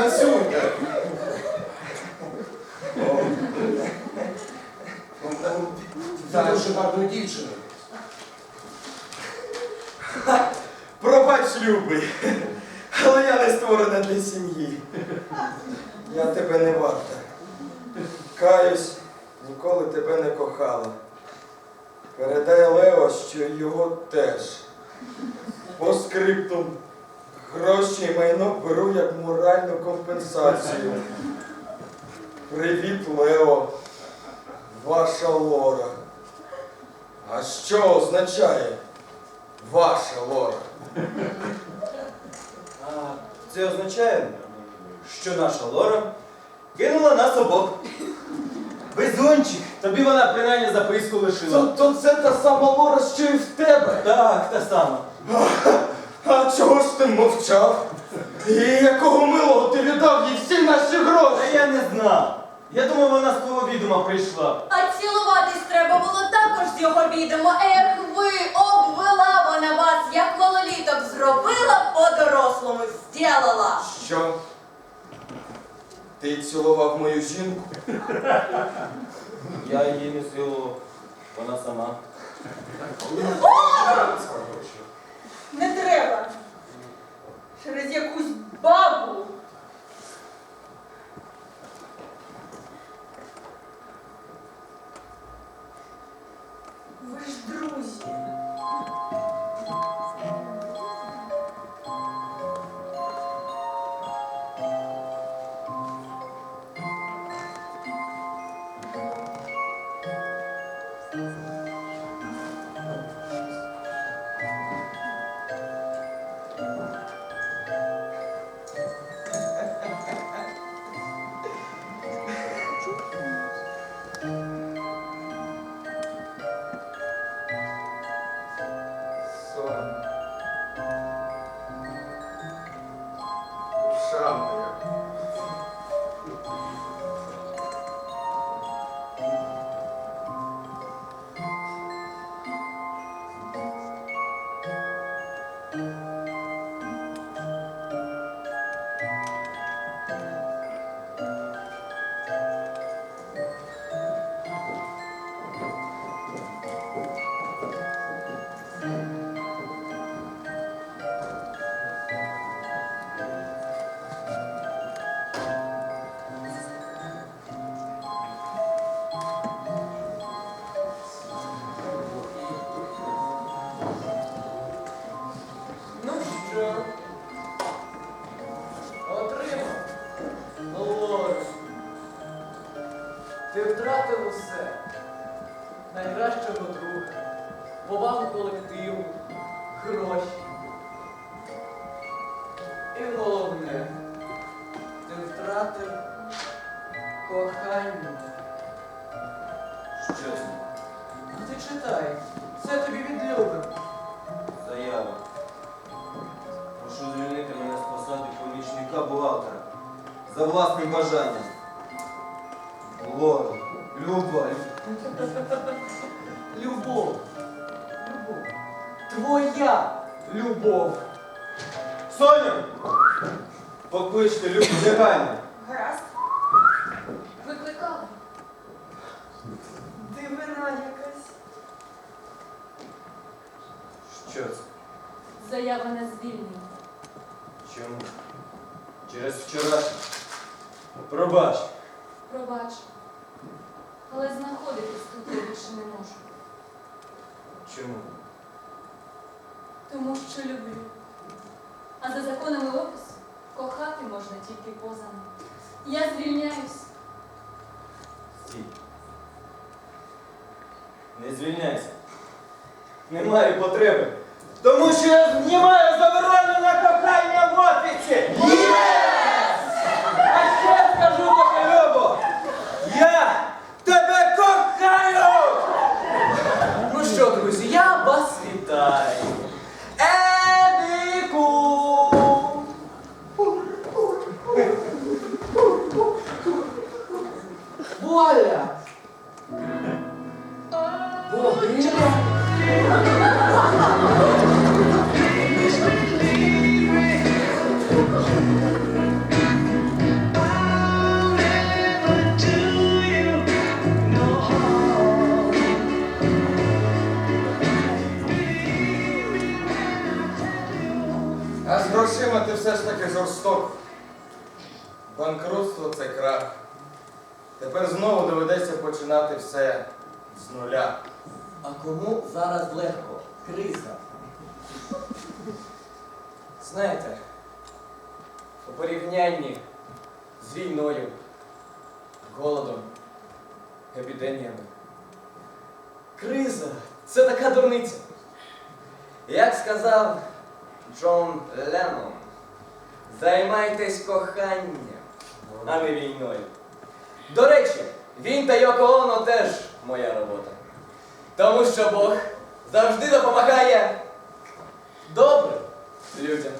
Танцюйте. Ви дуже гарною дівчиною. Пробач, любий, але я не створена для сім'ї. Я тебе не варта. Каюсь, ніколи тебе не кохала. Передай Лео, що його теж. По скриптум гроші і майно беру як моральну компенсацію. Привіт, Лео, ваша Лора. А що означає ваша Лора? А це означає, що наша Лора кинула нас обох. Везунчик, тобі вона принаймні записку лишила. То, то це та сама Лора, що і в тебе. Так, та сама. А чого ж ти мовчав? І якого милого ти віддав їй всі наші Та гроші? я не знав. Я думав, вона з твого відома прийшла. А цілуватись треба було також з його відомо. Ех ви, обвела вона вас, як малоліток зробила, по-дорослому зділала. Що? Ти цілував мою жінку? Я її не силував. Вона сама. Не треба. Що? Отримав. Лору. Ти втратив усе. Найкращого друга, повагу колективу, гроші. І головне, ти втратив кохання. Що? А ти читай, це тобі від За власним бажанням. Лора, Люба, Любов. Любов. Твоя любов. Соню! Покличте Любу негайно. Гаразд. Викликали. Дивина якась. Що це? Заява на звільнення. Чому? Через вчорашнє. Пробач. Пробач. Але знаходитись тут я більше не можу. Чому? Тому що люблю. А за законами опису кохати можна тільки поза ним. Я звільняюсь. Стій. Не звільняйся. Немає потреби. Тому що я знімаю заборону на кохання в офісі! А Банкрутство це крах. Тепер знову доведеться починати все з нуля. А кому зараз легко? Криза. Знаєте, у порівнянні з війною, голодом, епідеміями. Криза це така дурниця. Як сказав Джон Леннон, займайтесь коханням, а не війною. До речі, він та Йоко Оно теж моя робота. Тому що Бог завжди допомагає добрим людям.